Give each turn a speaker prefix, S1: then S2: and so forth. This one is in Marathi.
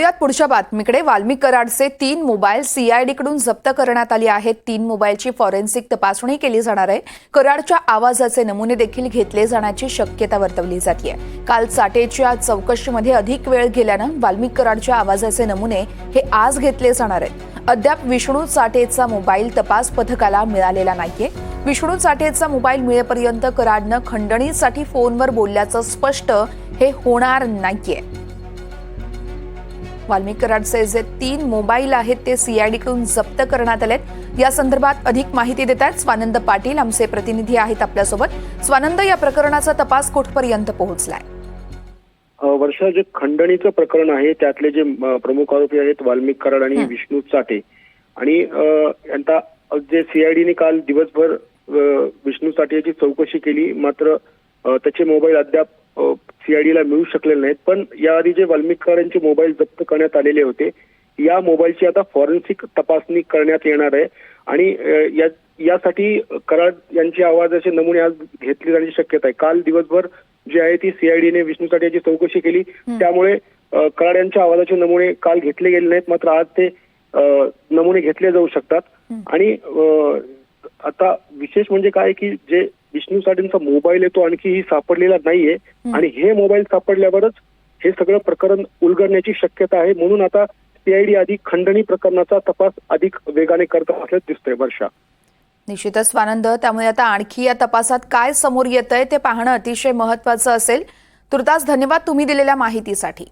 S1: यात पुढच्या बातमीकडे. वाल्मिक कराडचे तीन मोबाईल सीआयडीकडून जप्त करण्यात आले आहेत. तीन मोबाईलची फॉरेन्सिक तपासणी केली जाणार आहे. कराडच्या आवाजाचे नमुने देखील घेतले जाण्याची शक्यता वर्तवली जाते काल चाटेच्या चौकशीमध्ये अधिक वेळ गेल्यानं वाल्मिक कराडच्या आवाजाचे नमुने हे आज घेतले जाणार आहेत. अद्याप विष्णू चाटेचा मोबाईल तपास पथकाला मिळालेला नाहीये. विष्णू चाटेचा मोबाईल मिळेपर्यंत कराडनं खंडणीसाठी फोनवर बोलल्याचं स्पष्ट हे होणार नाहीये. वाल्मिक कराडचे जे तीन मोबाईल आहेत ते सीआयडी कडून जप्त करण्यात आलेत. या संदर्भात अधिक माहिती देत आहेत स्वानंद पाटील आमचे प्रतिनिधी आहेत आपल्यासोबत. स्वानंद या प्रकरणाचा तपास कुठपर्यंत पोहोचलाय?
S2: वर्षा जे खंडणीचं प्रकरण आहे त्यातले जे प्रमुख आरोपी आहेत वाल्मिक कराड आणि विष्णू चाटे. आणि अ, यांचा जे सीआयडीने काल दिवसभर विष्णू चाटे याची चौकशी केली. मात्र त्याचे मोबाईल अद्याप सीआयडीला मिळू शकलेले नाहीत. पण याआधी जे वाल्मिक कराड यांचे मोबाईल जप्त करण्यात आलेले होते या मोबाईलची आता फॉरेन्सिक तपासणी करण्यात येणार आहे. आणि यासाठी कराड यांची आवाजाचे नमुने आज घेतले जाण्याची शक्यता आहे. काल दिवसभर जी आहे ती सीआयडीने विष्णू साठे याची चौकशी केली. त्यामुळे कराड यांच्या आवाजाचे नमुने काल घेतले गेले नाहीत. मात्र आज ते नमुने घेतले जाऊ शकतात. आणि आता विशेष म्हणजे काय की जे विष्णू साठेंचा मोबाईल आहे तो आणखी सापडलेला नाहीये. आणि हे मोबाईल सापडल्यावरच हे सगळं प्रकरण उलगडण्याची शक्यता आहे. म्हणून आता सीआयडी आधी खंडणी प्रकरणाचा तपास अधिक वेगाने करत असल्याचं दिसतंय वर्षा.
S1: निश्चितच स्वानंद. त्यामुळे आता आणखी या तपासात काय समोर येत आहे ते पाहणं अतिशय महत्वाचं असेल. तुर्तास धन्यवाद तुम्ही दिलेल्या माहितीसाठी.